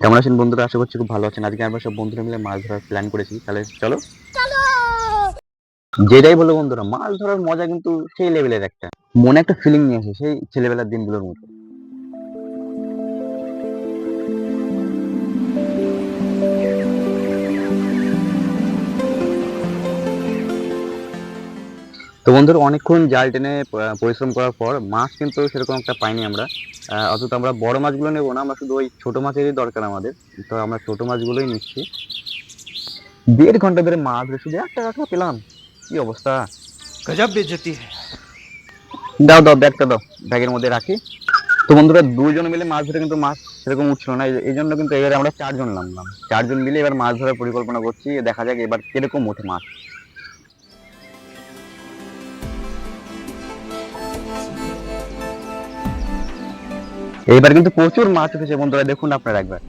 কেমন আছেন বন্ধুরা? আশা করছি খুব ভালো আছেন। আজকে আমরা সব বন্ধুরা মিলে মাছ ধরার প্ল্যান করেছি। তাহলে চলো। যেটাই বলো বন্ধুরা মাছ ধরার মজা কিন্তু সেই লেভেলের একটা। মনে একটা ফিলিং নিয়ে আসে সেই ছেলেবেলার দিনগুলোর মতো। তো বন্ধুরা অনেকক্ষণ জাল টেনে পরিশ্রম করার পর মাছ কিন্তু সেরকম একটা পাইনি আমরা। অথচ আমরা বড় মাছগুলো নেব না আমরা শুধু ওই ছোটো মাছেরই দরকার আমাদের। তো আমরা ছোটো মাছগুলোই নিচ্ছি। দেড় ঘণ্টা ধরে মাছ ধরে দিয়ে একটা কাঁকড়া পেলাম। কি অবস্থা? গজব বেজতি দাও দাও ব্যাগটা দাও ব্যাগের মধ্যে রাখি। তো বন্ধুরা দুজন মিলে মাছ ধরে কিন্তু মাছ সেরকম উঠছিল না এই জন্য কিন্তু এবারে আমরা চারজন নামলাম। চারজন মিলে এবার মাছ ধরার পরিকল্পনা করছি দেখা যাক এবার কীরকম ওঠে মাছ। এইবার কিন্তু প্রচুর মাছ উঠেছে বন্ধুরা, দেখুন আপনারা একবার।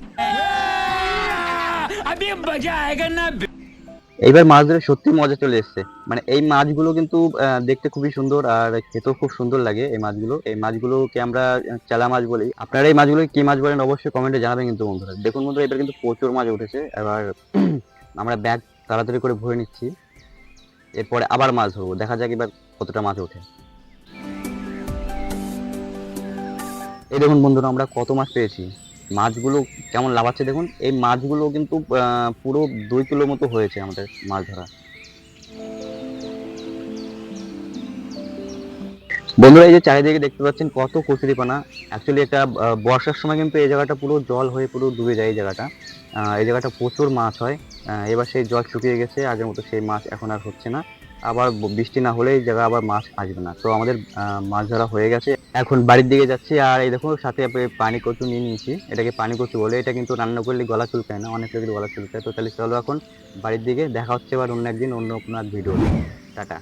এইবার মাছ ধরে সত্যি মজা চলে এসছে। মানে এই মাছগুলো কিন্তু দেখতে খুবই সুন্দর আর খেতেও খুব সুন্দর লাগে এই মাছগুলো। এই মাছগুলোকে আমরা চালা মাছ বলি। আপনারা এই মাছগুলো কি মাছ বলেন অবশ্যই কমেন্টে জানাবেন কিন্তু বন্ধুরা। দেখুন বন্ধুরা এবার কিন্তু প্রচুর মাছ উঠেছে। এবার আমরা ব্যাগ তাড়াতাড়ি করে ভরে নিচ্ছি। এরপরে আবার মাছ ধরবো। দেখা যাক এবার কতটা মাছ ওঠে। এই দেখুন বন্ধুরা, আমরা কত মাছ পেয়েছি। মাছগুলো কেমন লাফাচ্ছে দেখুন। এই মাছগুলো কিন্তু পুরো দুই কিলো মতো হয়েছে আমাদের মাছ ধরা। বন্ধুরা, এই যে চারিদিকে দেখতে পাচ্ছেন কত কচুরিপানা। অ্যাকচুয়ালি একটা বর্ষার সময় কিন্তু এই জায়গাটা পুরো জল হয়ে পুরো ডুবে যায় এই জায়গাটা। এই জায়গাটা প্রচুর মাছ হয়। এবার সেই জল শুকিয়ে গেছে, আগের মতো সেই মাছ এখন আর হচ্ছে না। আবার বৃষ্টি না হলে এই জায়গায় আবার মাছ আসবে না। তো আমাদের মাছ ধরা হয়ে গেছে। এখন বাড়ির দিকে যাচ্ছি, আর এই দেখো, সাথে পানি কচু নিয়ে নিয়েছি। এটাকে পানি কচু বলে, এটা কিন্তু রান্না করলে গলা চুলকায় না, অনেক লোকের গলা চুলকায়। তো তাহলে চলো এখন বাড়ির দিকে, দেখা হচ্ছে এবার অন্য একদিন, অন্য কোনো এক ভিডিও টাটা।